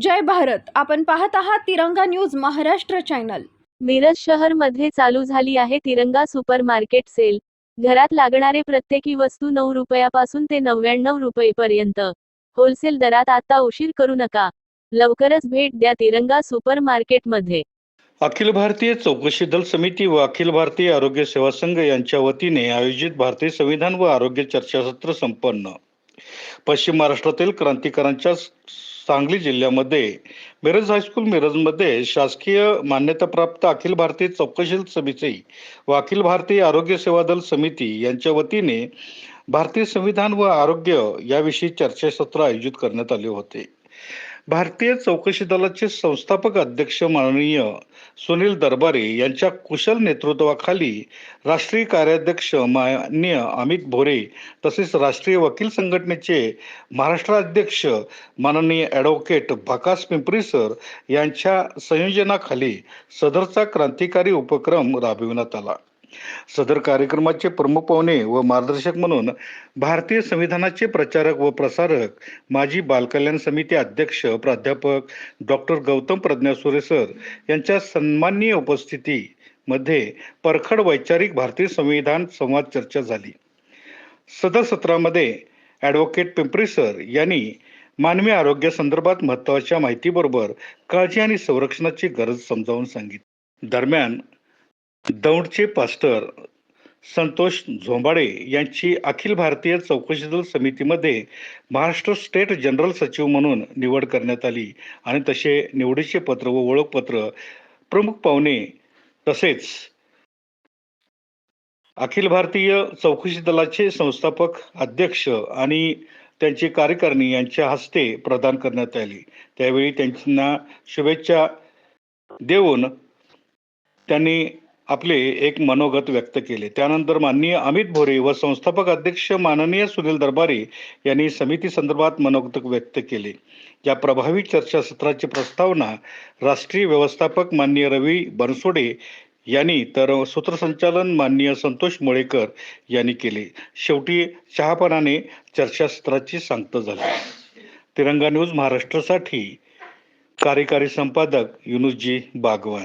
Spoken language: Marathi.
जय भारत. आपण पाहत आहात तिरंगा न्यूज महाराष्ट्र चॅनल. मिरज शहरमध्ये चालू झाली आहे तिरंगा सुपर मार्केट सेल. घरात लागणारे प्रत्येकी वस्तू नऊ रुपयापासून ते नव्याण्णव रुपयेपर्यंत. होलसेल दरात आता उशीर करू नका. लवकरच भेट द्या तिरंगा सुपर मार्केटमध्ये अखिल भारतीय चौकशी दल समिती व अखिल भारतीय आरोग्य सेवा संघ यांच्या वतीने आयोजित भारतीय संविधान व आरोग्य चर्चासत्र संपन्न. पश्चिम महाराष्ट्रातील क्रांतिकारांच्या सांगली जिल्ह्यामध्ये मिरज हायस्कूल मिरजमध्ये शासकीय मान्यताप्राप्त अखिल भारतीय चौकशी समिती व अखिल भारतीय आरोग्य सेवा दल समिती यांच्या वतीने भारतीय संविधान व आरोग्य याविषयी चर्चासत्र आयोजित करण्यात आले होते. भारतीय चौकशी दलाचे संस्थापक अध्यक्ष माननीय सुनील दरबारे यांच्या कुशल नेतृत्वाखाली राष्ट्रीय कार्याध्यक्ष माननीय अमित भोरे तसेच राष्ट्रीय वकील संघटनेचे महाराष्ट्र अध्यक्ष माननीय ॲडव्होकेट भकास पिंपरी सर यांच्या संयोजनाखाली सदरचा क्रांतिकारी उपक्रम राबविण्यात आला. सदर कार्यक्रमाचे प्रमुख पाहुणे व मार्गदर्शक म्हणून भारतीय संविधानाचे प्रचारक व प्रसारक माजी बालकल्याण समिती अध्यक्ष प्राध्यापक डॉक्टर गौतम प्रज्ञासुरे सर यांच्या सन्माननीय उपस्थितीमध्ये परखड वैचारिक भारतीय संविधान संवाद चर्चा झाली. सदर सत्रामध्ये ॲडव्होकेट पिंपरी सर यांनी मानवी आरोग्यासंदर्भात महत्त्वाच्या माहितीबरोबर काळजी आणि संरक्षणाची गरज समजावून सांगितली. दरम्यान दौंडचे पास्टर संतोष झोंबाडे यांची अखिल भारतीय चौकशी दल समितीमध्ये महाराष्ट्र स्टेट जनरल सचिव म्हणून निवड करण्यात आली. आणि तसे निवडीचे पत्र व ओळखपत्र प्रमुख पाहुणे तसेच अखिल भारतीय चौकशी दलाचे संस्थापक अध्यक्ष आणि त्यांची कार्यकारिणी यांच्या हस्ते प्रदान करण्यात आली. त्यावेळी त्यांना शुभेच्छा देऊन त्यांनी आपले एक मनोगत व्यक्त केले. त्यानंतर माननीय अमित भोरे व संस्थापक अध्यक्ष माननीय सुनील दरबारे यांनी समिती संदर्भात मनोगत व्यक्त केले. या प्रभावी चर्चासत्राची प्रस्तावना राष्ट्रीय व्यवस्थापक माननीय रवी बनसोडे यांनी तर सूत्रसंचालन माननीय संतोष मुळेकर यांनी केले. शेवटी चहापानाने चर्चासत्राची सांगता झाली. तिरंगा न्यूज महाराष्ट्रासाठी कार्यकारी संपादक युनुसजी बागवान.